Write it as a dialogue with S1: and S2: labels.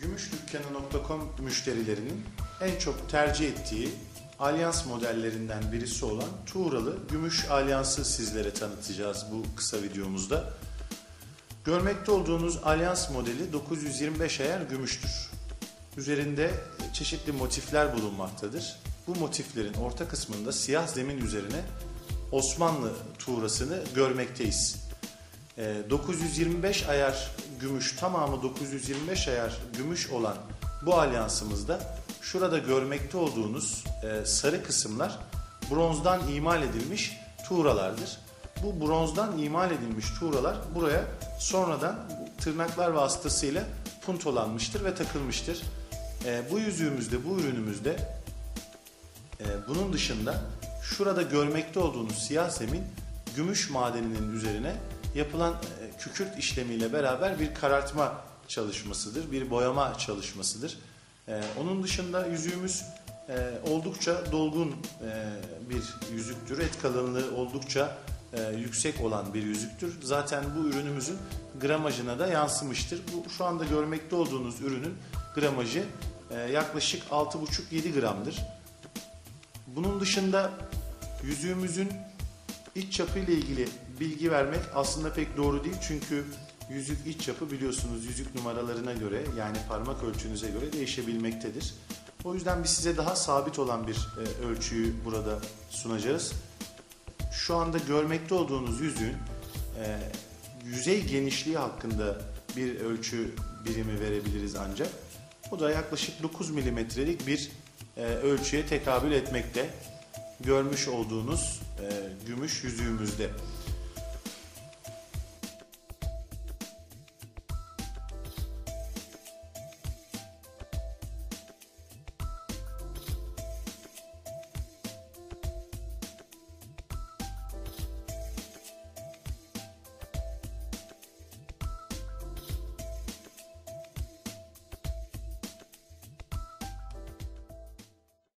S1: Gümüşdükkanı.com müşterilerinin en çok tercih ettiği alyans modellerinden birisi olan Tuğralı Gümüş Alyans'ı sizlere tanıtacağız bu kısa videomuzda. Görmekte olduğunuz alyans modeli 925 ayar gümüştür. Üzerinde çeşitli motifler bulunmaktadır. Bu motiflerin orta kısmında siyah zemin üzerine Osmanlı tuğrasını görmekteyiz. Ee, 925 ayar gümüş tamamı 925 ayar gümüş olan bu alyansımızda şurada görmekte olduğunuz e, sarı kısımlar bronzdan imal edilmiş tuğralardır. Bu bronzdan imal edilmiş tuğralar buraya sonradan tırnaklar vasıtasıyla puntolanmıştır ve takılmıştır. E, bu yüzüğümüzde, bu ürünümüzde e, bunun dışında şurada görmekte olduğunuz siyah zemin gümüş madeninin üzerine yapılan e, kükürt işlemiyle beraber bir karartma çalışmasıdır, bir boyama çalışmasıdır. E, onun dışında yüzüğümüz e, oldukça dolgun bir yüzüktür. Et kalınlığı oldukça yüksek olan bir yüzüktür. Zaten bu ürünümüzün gramajına da yansımıştır. Bu şu anda görmekte olduğunuz ürünün gramajı e, yaklaşık 6,5-7 gramdır. Bunun dışında yüzüğümüzün iç çapı ile ilgili bilgi vermek aslında pek doğru değil. Çünkü yüzük iç çapı biliyorsunuz yüzük numaralarına göre yani parmak ölçünüze göre değişebilmektedir. O yüzden biz size daha sabit olan bir e, ölçüyü burada sunacağız. Şu anda görmekte olduğunuz yüzüğün e, yüzey genişliği hakkında bir ölçü birimi verebiliriz ancak. Bu da yaklaşık 9 milimetrelik bir e, ölçüye tekabül etmekte. Görmüş olduğunuz e, gümüş yüzüğümüzde.